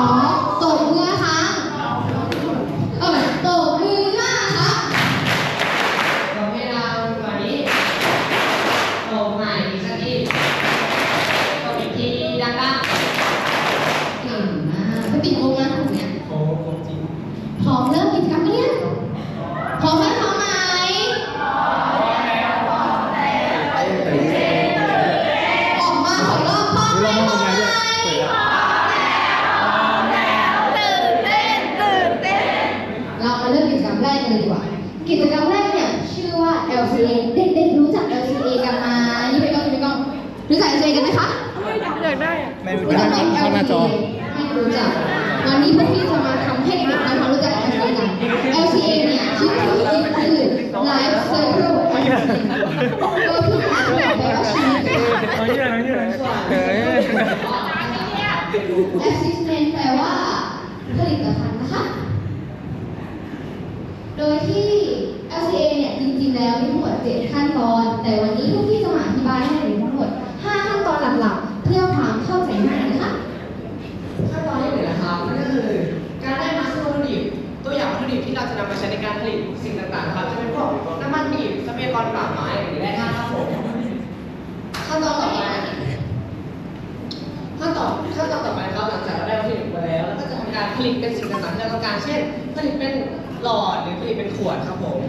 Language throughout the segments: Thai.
พี่ขอ กรรมแรกกันเลยดีกว่า กิจกรรมแรกเนี่ยชื่อว่า LCA เด็กๆรู้จัก LCA กันไหมยี่ไปกล้องยี่ไปกล้องรู้จัก LCA กันไหมคะไม่รู้รู้จัจักกไหมเข้าหน้าจอไม่รู้จักวันนี้พวกพี่จะมาทำให้เด็กๆได้ความรู้จัก LCA กัน LCA เนี่ยชื่อที่คือ Life Cycle Assessment ก็คือการแปลว่าชีวิตเอาเยอะเอาเยอะเออ Assessment แปลว่าผลิตภัณฑ์นะคะโด ยที่ LCA เนี่ยจริงๆแล้วมีทั้งหมด 7 ขั้นตอน แต่วันนี้พวกพี่จะมาอธิบายให้เด็กทั้งหมด 5 ขั้นตอนหลักๆ เพื่อความเข้าใจง่ายนะคะ ขั้นตอนที่หนึ่งนะครับนั่นก็คือการได้มาซึ่งวัตถุดิบตัวอย่างวัตถุดิบที่เราจะนำมาใช้ในการผลิตสิ่งต่างๆนะครับจะเป็นพวกน้ำมันดิบทรัพยากรป่าไม้หรือแร่ธาตุครับผมขั้นตอนต่อไปขั้นตอนขั้นตอนต่อไปครับหลังจากเราได้วัตถุดิบมาแล้วเราก็จะทำการผลิตเป็นสิ่งต่างๆที่เราต้องการเช่น ผลิตเป็น หลอดหรือผลิตเป็นขวดครับผม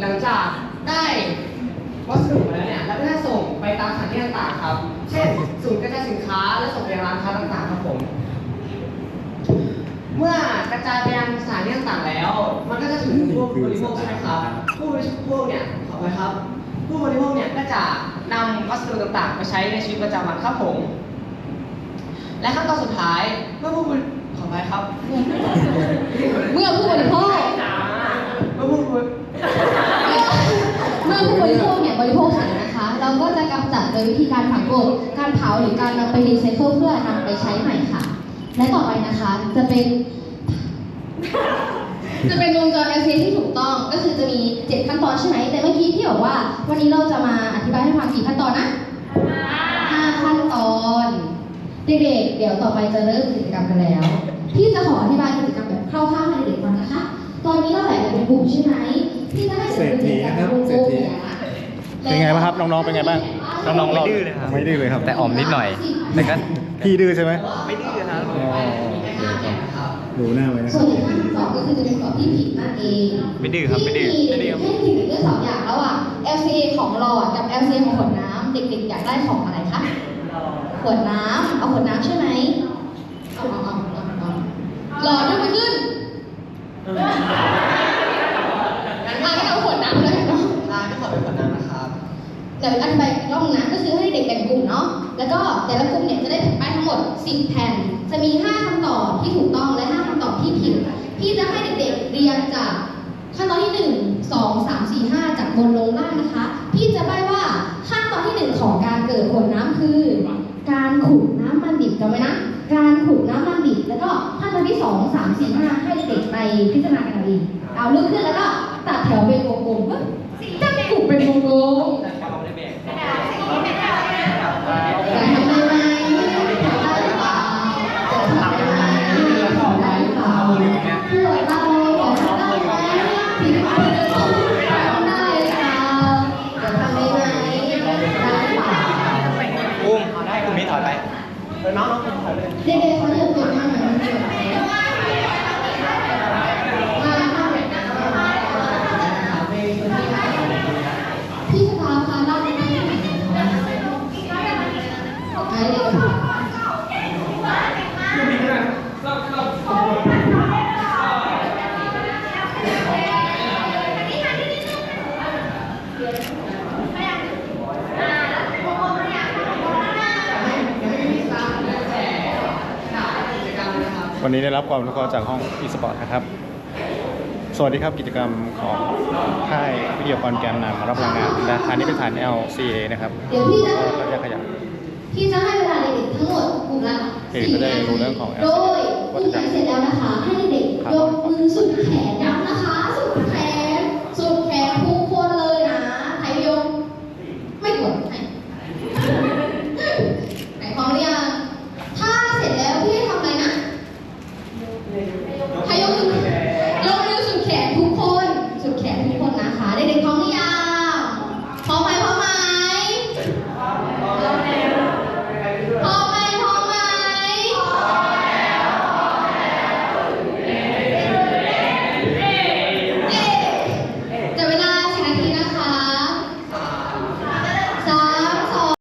หลังจากได้วัสดุมาแล้วเนี่ยเราก็จะส่งไปตามสถานที่ต่างๆครับ เช่นศูนย์กระจายสินค้าและส่งไปยังร้านค้าต่างๆครับผม เมื่อกระจายไปยังสถานที่ต่างๆแล้ว มันก็จะถึงผู้บริโภคใช่ไหมครับผู้บริโภคเนี่ยขอไปครับ ผู้บริโภคเนี่ยก็จะนำวัสดุต่างๆไปใช้ในชีวิตประจำวันครับผม และขั้นตอนสุดท้ายเมื่อผู้บริ ขอไปครับ เมื่อผู้บริโภคเมื่อผู้บริเมื่อผู้บริโภคเนี่ยบริโภคเสร็จนะคะ เราก็จะกำจัดโดยวิธีการฝังกลบการเผาหรือการนำไปรีไซเคิลเพื่อนำไปใช้ใหม่ค่ะ และต่อไปนะคะจะเป็น จะเป็นวงจร LCA ที่ถูกต้องก็คือจะมี 7 ขั้นตอนใช่ไหมแต่เมื่อกี้ที่บอกว่า วันนี้เราจะมาอธิบายให้ฟังกี่ขั้นตอนนะ5ขั้นตอน เด็กๆ เดี๋ยวต่อไปจะเริ่มกิจกรรมกันแล้วพี่จะขออธิบายกิจกรรมแบบคร่าวๆให้เด็กๆฟังนะคะ ตอนนี้เราแบ่งกันเป็นกลุ่มใช่ไหมพี่จะให้เศรษฐีนะครับเศรษฐีเป็นไงบ้างครับน้องๆเป็นไงบ้างน้องๆเราไม่ดื้อเลยครับไม่ดื้อเลยครับ แต่อ่อมนิดหน่อยแต่ก็พี่ดื้อใช่ไหมไม่ดื้อครับอ๋อดูหน้าไว้นะคส่รัวนบอีกขั้นตอนก็คือจะเป็นข้อที่ผิดนั่นเองไม่ดื้อครับไม่ดื้อที่ไม่ดื้อให้ผิดเรื่องสองอย่างระหว่าง LCA ของหลอดกับ LCA ของขวดน้ำเด็กๆอยากได้ของอะไรคะ ขวดน้ำเอาขวดน้ำใช่ไหมเอาเอาเอาเอาเอาหลอดยกไปขึ้นอะงั้นเอาขวดน้ำเลยเนาะร้านก็ขอเป็นผลน้ำนะครับเดี๋ยวอธิบายอีกรอบนึงนะก็คือให้เด็กแบ่งกลุ่มเนาะ แล้วก็แต่ละกลุ่มเนี่ยจะได้แผ่นป้ายทั้งหมด 10 แผ่น จะมี 5คำตอบที่ถูกต้องและ 5คำตอบที่ผิด พี่จะให้เด็กๆเรียงจากขั้นตอนที่ 1 2 3 4 5 จากบนลงล่างนะคะ พี่จะใบว่าขั้นตอนที่ 1 ของการเกิดขวดน้ำคือ การขุดน้ำมันดิบจำไว้นะ การขุดน้ำมันดิบแล้วก็ขั้นตอนที่2 3 4 5ให้เด็กไปพิจารณากันเอาเองเอาลุกขึ้นแล้วก็ตัดแถวเป็นวงกลมปึ๊บจับกลุ่มเป็นวงกลมแต่กลับมาได้แบ่งจะทำได้ไหมทำได้หรือเล่าจ วันนี้ได้รับความอนุเคราะห์จากห้อง e-sport นะครับ สวัสดีครับกิจกรรมของค่ายวิทยากรแกนนำรับพลังงานนะอันนี้เป็นฐาน LCA นะครับเดี๋ยวพี่จะเราจะขยับพี่จะให้เวลาเด็กๆทั้งหมดกลุ่มละเด็กๆก็ได้รู้เรื่องของโดยกลุ่มไหนเสร็จแล้วนะคะ ให้เด็กครับยกมือสุดแขนย้ำนะคะ สุดแขนสุดแขนทุกคนเลยนะใครยกไม่กด